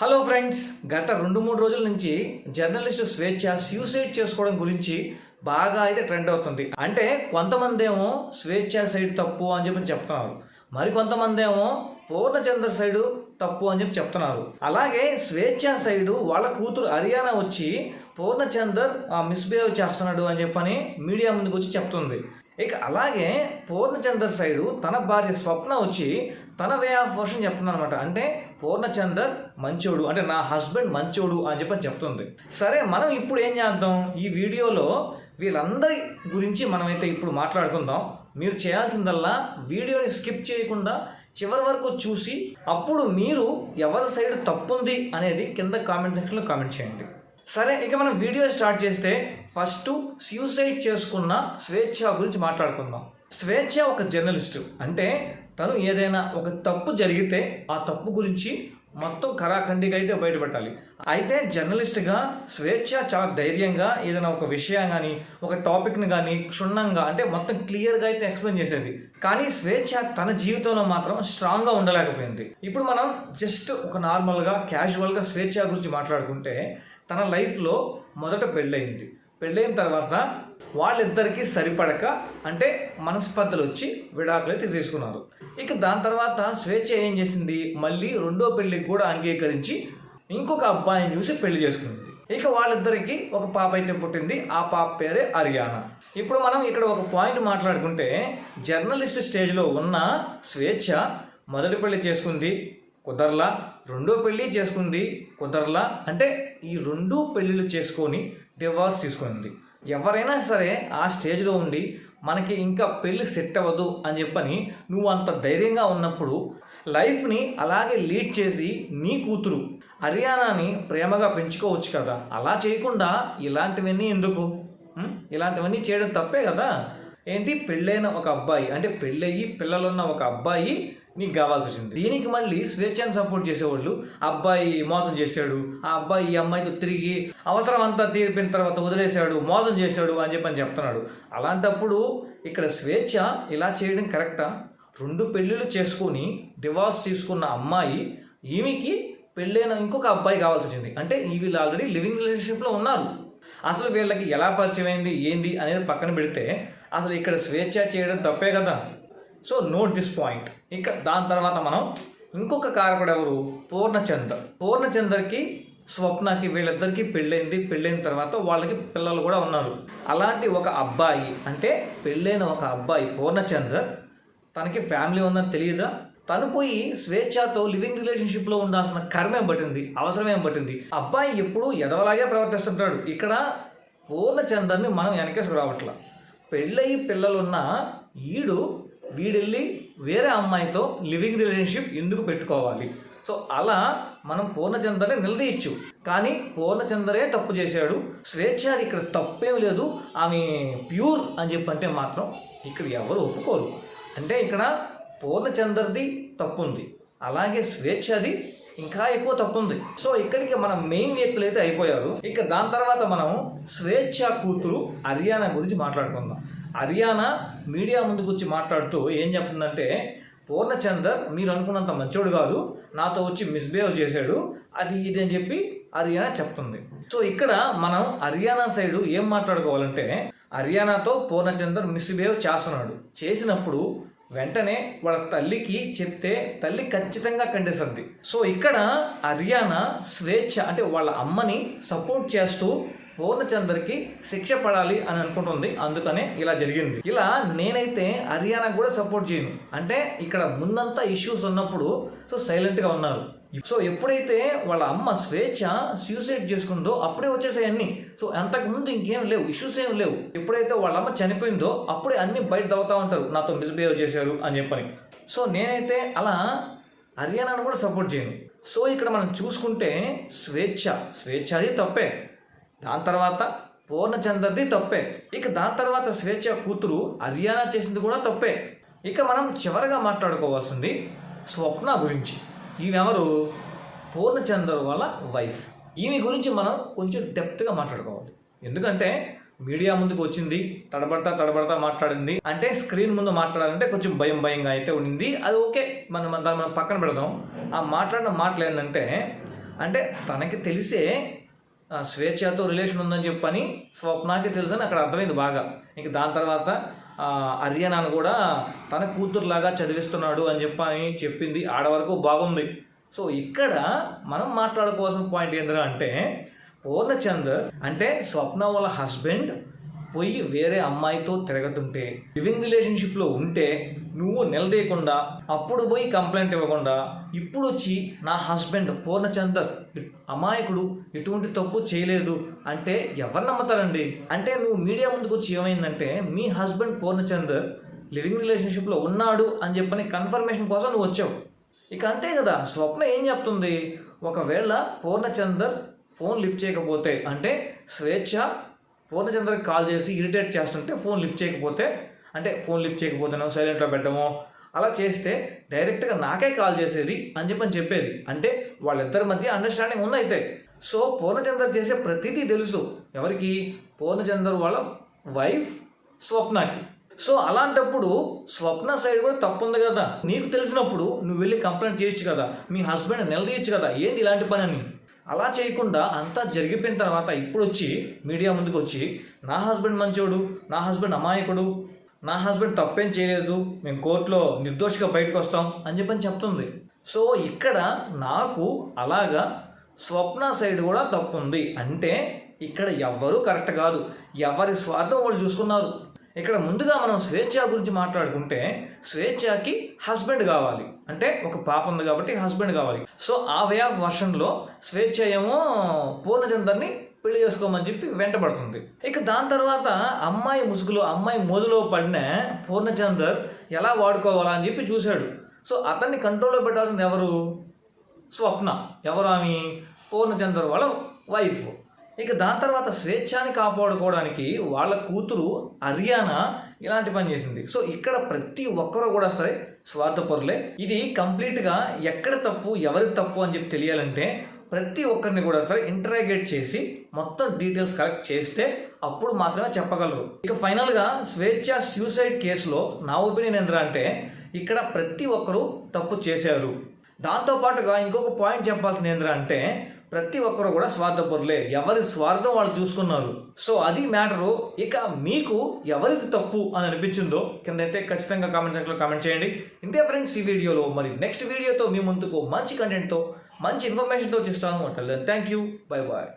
Hello friends గత రెండు మూడు రోజుల నుంచి జర్నలిస్టు స్వేచ్ఛ సూసైడ్ చేసుకోవడం గురించి బాగా అయితే ట్రెండ్ అవుతుంది. అంటే కొంతమంది ఏమో స్వేచ్ఛ సైడ్ తప్పు అని చెప్పి చెప్తున్నారు. మరి కొంతమంది ఏమో పూర్ణచంద్ర సైడు తప్పు అని చెప్పి చెప్తున్నారు. అలాగే స్వేచ్ఛ సైడు వాళ్ళ కూతురు హర్యానా వచ్చి పూర్ణచందర్ మిస్బిహేవ్ చేస్తున్నాడు అని చెప్పని మీడియా ముందుకు వచ్చి చెప్తుంది. ఇక అలాగే పూర్ణచందర్ సైడు తన భార్య స్వప్న వచ్చి తన వే ఆఫ్ వర్షన్ చెప్తుంది అనమాట అంటే పూర్ణచందర్ మంచోడు అంటే నా హస్బెండ్ మంచోడు అని చెప్పని చెప్తుంది. సరే మనం ఇప్పుడు ఏం చేద్దాం? ఈ వీడియోలో వీళ్ళందరి గురించి మనమైతే ఇప్పుడు మాట్లాడుకుందాం. మీరు చేయాల్సిందల్లా వీడియోని స్కిప్ చేయకుండా చివరి వరకు చూసి అప్పుడు మీరు ఎవరి సైడ్ తప్పుంది అనేది కింద కామెంట్ సెక్షన్లో కామెంట్ చేయండి. సరే ఇక మనం వీడియో స్టార్ట్ చేస్తే ఫస్ట్ సూసైడ్ చేసుకున్న స్వేచ్ఛ గురించి మాట్లాడుకుందాం. స్వేచ్ఛ ఒక జర్నలిస్టు అంటే తను ఏదైనా ఒక తప్పు జరిగితే ఆ తప్పు గురించి మొత్తం కరాఖండిగా అయితే బయటపెట్టాలి. అయితే జర్నలిస్ట్గా స్వేచ్ఛ చాలా ధైర్యంగా ఏదైనా ఒక విషయం కానీ ఒక టాపిక్ని కానీ క్షుణ్ణంగా అంటే మొత్తం క్లియర్గా అయితే ఎక్స్ప్లెయిన్ చేసేది. కానీ స్వేచ్ఛ తన జీవితంలో మాత్రం స్ట్రాంగ్గా ఉండలేకపోయింది. ఇప్పుడు మనం జస్ట్ ఒక నార్మల్గా క్యాజువల్గా స్వేచ్ఛ గురించి మాట్లాడుకుంటే తన లైఫ్లో మొదట పెళ్ళయింది. పెళ్ళైన తర్వాత వాళ్ళిద్దరికీ సరిపడక అంటే మనస్పర్ధలు వచ్చి విడాకులు అయితే తీసుకున్నారు. ఇక దాని తర్వాత స్వేచ్ఛ ఏం చేసింది? మళ్ళీ రెండో పెళ్ళికి కూడా అంగీకరించి ఇంకొక అబ్బాయిని చూసి పెళ్ళి చేసుకుంది. ఇక వాళ్ళిద్దరికి ఒక పాప అయితే పుట్టింది. ఆ పాప పేరే హరియానా ఇప్పుడు మనం ఇక్కడ ఒక పాయింట్ మాట్లాడుకుంటే జర్నలిస్ట్ స్టేజ్లో ఉన్న స్వేచ్ఛ మొదటి పెళ్ళి చేసుకుంది కుదరలా? రెండో పెళ్ళి చేసుకుంది కుదరలా? అంటే ఈ రెండు పెళ్ళిళ్ళు చేసుకొని డివార్స్ తీసుకుంది. ఎవరైనా సరే ఆ స్టేజ్లో ఉండి మనకి ఇంకా పెళ్ళి సెట్ అవ్వదు అని చెప్పని నువ్వు అంత ధైర్యంగా ఉన్నప్పుడు లైఫ్ని అలాగే లీడ్ చేసి నీ కూతురు హర్యానాని ప్రేమగా పెంచుకోవచ్చు కదా. అలా చేయకుండా ఇలాంటివన్నీ ఎందుకు? ఇలాంటివన్నీ చేయడం తప్పే కదా. ఏంటి? పెళ్ళైన ఒక అబ్బాయి అంటే పెళ్ళయ్యి పిల్లలున్న ఒక అబ్బాయి నీకు కావాల్సి వచ్చింది. దీనికి మళ్ళీ స్వేచ్ఛను సపోర్ట్ చేసేవాళ్ళు అబ్బాయి మోసం చేశాడు ఆ అబ్బాయి ఈ అమ్మాయితో తిరిగి అవసరం అంతా తీర్పిన తర్వాత వదిలేశాడు మోసం చేశాడు అని చెప్పి అని చెప్తున్నాడు. అలాంటప్పుడు ఇక్కడ స్వేచ్ఛ ఇలా చేయడం కరెక్టా? రెండు పెళ్ళిళ్ళు చేసుకొని డివోర్స్ తీసుకున్న అమ్మాయి ఈమెకి పెళ్ళైన ఇంకొక అబ్బాయి కావాల్సి వచ్చింది. అంటే ఈ వీళ్ళు ఆల్రెడీ లివింగ్ రిలేషన్షిప్లో ఉన్నారు. అసలు వీళ్ళకి ఎలా పరిచయం అయింది ఏంది అనేది పక్కన పెడితే అసలు ఇక్కడ స్వేచ్ఛ చేయడం తప్పే కదా? So note this point. ఇంకా దాని తర్వాత మనం ఇంకొక కారకుడు ఎవరు? పూర్ణచందర్. పూర్ణచందర్కి స్వప్నకి వీళ్ళిద్దరికి పెళ్ళైంది. పెళ్ళైన తర్వాత వాళ్ళకి పిల్లలు కూడా ఉన్నారు. అలాంటి ఒక అబ్బాయి అంటే పెళ్ళైన ఒక అబ్బాయి పూర్ణచందర్ తనకి ఫ్యామిలీ ఉందని తెలియదా? తను పోయి స్వేచ్ఛతో లివింగ్ రిలేషన్షిప్లో ఉండాల్సిన కర్మేం పట్టింది అవసరమేం పట్టింది అబ్బాయి ఎప్పుడు ఎదవలాగే ప్రవర్తిస్తుంటాడు. ఇక్కడ పూర్ణచందర్ని మనం వెనకేసి రావట్లా. పెళ్ళయి పిల్లలున్న ఈడు వీడెళ్ళి వేరే అమ్మాయితో లివింగ్ రిలేషన్షిప్ ఎందుకు పెట్టుకోవాలి? సో అలా మనం పూర్ణచందర్ని నిలదీయచ్చు. కానీ పూర్ణచందరే తప్పు చేశాడు. స్వేచ్ఛ అది ఇక్కడ తప్పేం లేదు. ఆమె ప్యూర్ అని చెప్పంటే మాత్రం ఇక్కడ ఎవరు ఒప్పుకోరు. అంటే ఇక్కడ పూర్ణచందర్ది తప్పు ఉంది అలాగే స్వేచ్ఛది ఇంకా ఎక్కువ తప్పు ఉంది సో ఇక్కడికి మన మెయిన్ వ్యక్తులు అయితే అయిపోయారు. ఇక దాని తర్వాత మనం స్వేచ్ఛ కూతురు హర్యానా గురించి మాట్లాడుకుందాం. హర్యానా మీడియా ముందుకు వచ్చి మాట్లాడుతూ ఏం చెప్తుందంటే పూర్ణచందర్ మీరు అనుకున్నంత మంచోడు కాదు నాతో వచ్చి మిస్బిహేవ్ చేశాడు అది ఇది అని చెప్పి హర్యానా చెప్తుంది. సో ఇక్కడ మనం హర్యానా సైడు ఏం మాట్లాడుకోవాలంటే హర్యానాతో పూర్ణచందర్ మిస్బిహేవ్ చేస్తున్నాడు. చేసినప్పుడు వెంటనే వాళ్ళ తల్లికి చెప్తే తల్లి ఖచ్చితంగా ఖండిస్తుంది సో ఇక్కడ హర్యానా స్వేచ్ఛ అంటే వాళ్ళ అమ్మని సపోర్ట్ చేస్తూ పూర్ణచందర్కి శిక్ష పడాలి అని అనుకుంటుంది. అందుకనే ఇలా జరిగింది. ఇలా నేనైతే హర్యానా కూడా సపోర్ట్ చేయను. అంటే ఇక్కడ ముందంతా ఇష్యూస్ ఉన్నప్పుడు సో సైలెంట్గా ఉన్నారు. సో ఎప్పుడైతే వాళ్ళ అమ్మ స్వేచ్ఛ సూసైడ్ చేసుకుందో అప్పుడే వచ్చేసాయి అన్ని సో అంతకుముందు ఇంకేం లేవు. ఇష్యూస్ ఏం లేవు. ఎప్పుడైతే వాళ్ళ అమ్మ చనిపోయిందో అప్పుడే అన్ని బయట దవ్వుతా ఉంటారు. నాతో మిస్బిహేవ్ చేశారు అని చెప్పని. సో నేనైతే అలా హర్యానాను కూడా సపోర్ట్ చేయను. సో ఇక్కడ మనం చూసుకుంటే స్వేచ్ఛ. స్వేచ్ఛ అది తప్పే. దాని తర్వాత పూర్ణచంద్రది తప్పే. ఇక దాని తర్వాత స్వేచ్ఛ కూతురు హర్యానా చేసింది కూడా తప్పే. ఇక మనం చివరగా మాట్లాడుకోవాల్సింది స్వప్న గురించి. ఈమెవరు? పూర్ణచందర్ వాళ్ళ వైఫ్ ఈమె గురించి మనం కొంచెం డెప్త్గా మాట్లాడుకోవాలి. ఎందుకంటే మీడియా ముందుకు వచ్చింది తడబడతా తడబడతా మాట్లాడింది. అంటే స్క్రీన్ ముందు మాట్లాడాలంటే కొంచెం భయం భయంగా అయితే ఉండింది. అది ఓకే మనం దాన్ని మనం పక్కన పెడదాం. ఆ మాట్లాడిన మాటలు ఏంటంటే అంటే తనకి తెలిసే స్వేచ్ఛతో రిలేషన్ ఉందని చెప్పని స్వప్నాకి తెలుసు అని అక్కడ అర్థమైంది బాగా. ఇంక దాని తర్వాత ఆ, కూడా తన కూతురులాగా చదివిస్తున్నాడు అని చెప్పని చెప్పింది. ఆడ వరకు బాగుంది. సో ఇక్కడ మనం మాట్లాడుకోవాల్సిన పాయింట్ ఏంటంటే అంటే పూర్ణచందర్ అంటే స్వప్న వాళ్ళ హస్బెండ్ పోయి వేరే అమ్మాయితో తిరగతుంటే లివింగ్ రిలేషన్షిప్లో ఉంటే నువ్వు నిలదీయకుండా అప్పుడు పోయి కంప్లైంట్ ఇవ్వకుండా ఇప్పుడు వచ్చి నా హస్బెండ్ పూర్ణచందర్ అమాయకుడు ఎటువంటి తప్పు చేయలేదు అంటే ఎవరు నమ్ముతారండి? అంటే నువ్వు మీడియా ముందుకు వచ్చి ఏమైందంటే మీ హస్బెండ్ పూర్ణచందర్ లివింగ్ రిలేషన్షిప్లో ఉన్నాడు అని చెప్పని కన్ఫర్మేషన్ కోసం నువ్వు వచ్చావు. ఇక అంతే కదా స్వప్న ఏం చెప్తుంది? ఒకవేళ పూర్ణచందర్ ఫోన్ లిఫ్ట్ చేయకపోతే అంటే స్వేచ్ఛ పూర్ణచంద్రకి కాల్ చేసి ఇరిటేట్ చేస్తుంటే ఫోన్ లిఫ్ట్ చేయకపోతే అంటే ఫోన్ లిఫ్ట్ చేయకపోతేనో సైలెంట్లో పెట్టడమో అలా చేస్తే డైరెక్ట్గా నాకే కాల్ చేసేది అని చెప్పని చెప్పేది. అంటే వాళ్ళిద్దరి మధ్య అండర్స్టాండింగ్ ఉందైతే సో పూర్ణచంద్ర చేసే ప్రతిదీ తెలుసు. ఎవరికి? పూర్ణచందర్ వాళ్ళ వైఫ్ స్వప్నకి. సో అలాంటప్పుడు స్వప్న సైడ్ కూడా తప్పు ఉంది కదా. నీకు తెలిసినప్పుడు నువ్వు వెళ్ళి కంప్లైంట్ చేయొచ్చు కదా. మీ హస్బెండ్ నిలదీయచ్చు కదా. ఏంది ఇలాంటి పని అని అలా చేయకుండా అంతా జరిగిపోయిన తర్వాత ఇప్పుడు వచ్చి మీడియా ముందుకు వచ్చి నా హస్బెండ్ మంచోడు నా హస్బెండ్ అమాయకుడు నా హస్బెండ్ తప్పేం చేయలేదు మేము కోర్టులో నిర్దోషిగా బయటకు వస్తాం అని చెప్పని చెప్తుంది. సో ఇక్కడ నాకు అలాగా స్వప్న సైడ్ కూడా తప్పు ఉంది అంటే ఇక్కడ ఎవ్వరూ కరెక్ట్ కాదు. ఎవరి స్వార్థం వాళ్ళు చూసుకున్నారు. ఇక్కడ ముందుగా మనం స్వేచ్ఛ గురించి మాట్లాడుకుంటే స్వేచ్ఛకి హస్బెండ్ కావాలి. అంటే ఒక పాప ఉంది కాబట్టి హస్బెండ్ కావాలి. సో ఆ వే ఆఫ్ వర్షన్లో స్వేచ్ఛ ఏమో పూర్ణచందర్ని పెళ్ళి చేసుకోమని చెప్పి వెంటబడుతుంది. ఇక దాని తర్వాత అమ్మాయి ముసుగులో అమ్మాయి మోజులో పడిన పూర్ణచందర్ ఎలా వాడుకోవాలా అని చెప్పి చూశాడు. సో అతన్ని కంట్రోల్లో పెట్టాల్సింది ఎవరు? స్వప్న. ఎవరు ఆమె? పూర్ణచందర్ వాళ్ళ వైఫ్. ఇక దాని తర్వాత స్వేచ్ఛాన్ని కాపాడుకోవడానికి వాళ్ళ కూతురు హర్యానా ఇలాంటి పని చేసింది. సో ఇక్కడ ప్రతి ఒక్కరూ కూడా సరే స్వార్థపరులే. ఇది కంప్లీట్గా ఎక్కడ తప్పు ఎవరి తప్పు అని చెప్పి తెలియాలంటే ప్రతి ఒక్కరిని కూడా సరే ఇంటరాగేట్ చేసి మొత్తం డీటెయిల్స్ కలెక్ట్ చేస్తే అప్పుడు మాత్రమే చెప్పగలరు. ఇక ఫైనల్గా స్వేచ్ఛ సూసైడ్ కేసులో నా ఒపీనియన్ ఏంటంటే అంటే ఇక్కడ ప్రతి ఒక్కరూ తప్పు చేశారు. దాంతో పాటుగా ఇంకొక పాయింట్ చెప్పాల్సింది ఏంద్రా అంటే ప్రతి ఒక్కరు కూడా స్వార్థపరులే ఎవరి స్వార్థం వాళ్ళు చూసుకున్నారు. సో అది మ్యాటరు. ఇక మీకు ఎవరిది తప్పు అని అనిపించిందో కింద అయితే ఖచ్చితంగా కామెంట్ సెక్షన్లో కామెంట్ చేయండి. ఇంతే ఫ్రెండ్స్ ఈ వీడియోలో. మరి నెక్స్ట్ వీడియోతో మీ ముందుకు మంచి కంటెంట్తో మంచి ఇన్ఫర్మేషన్తో చేస్తాను అంటే థ్యాంక్ యూ బై బాయ్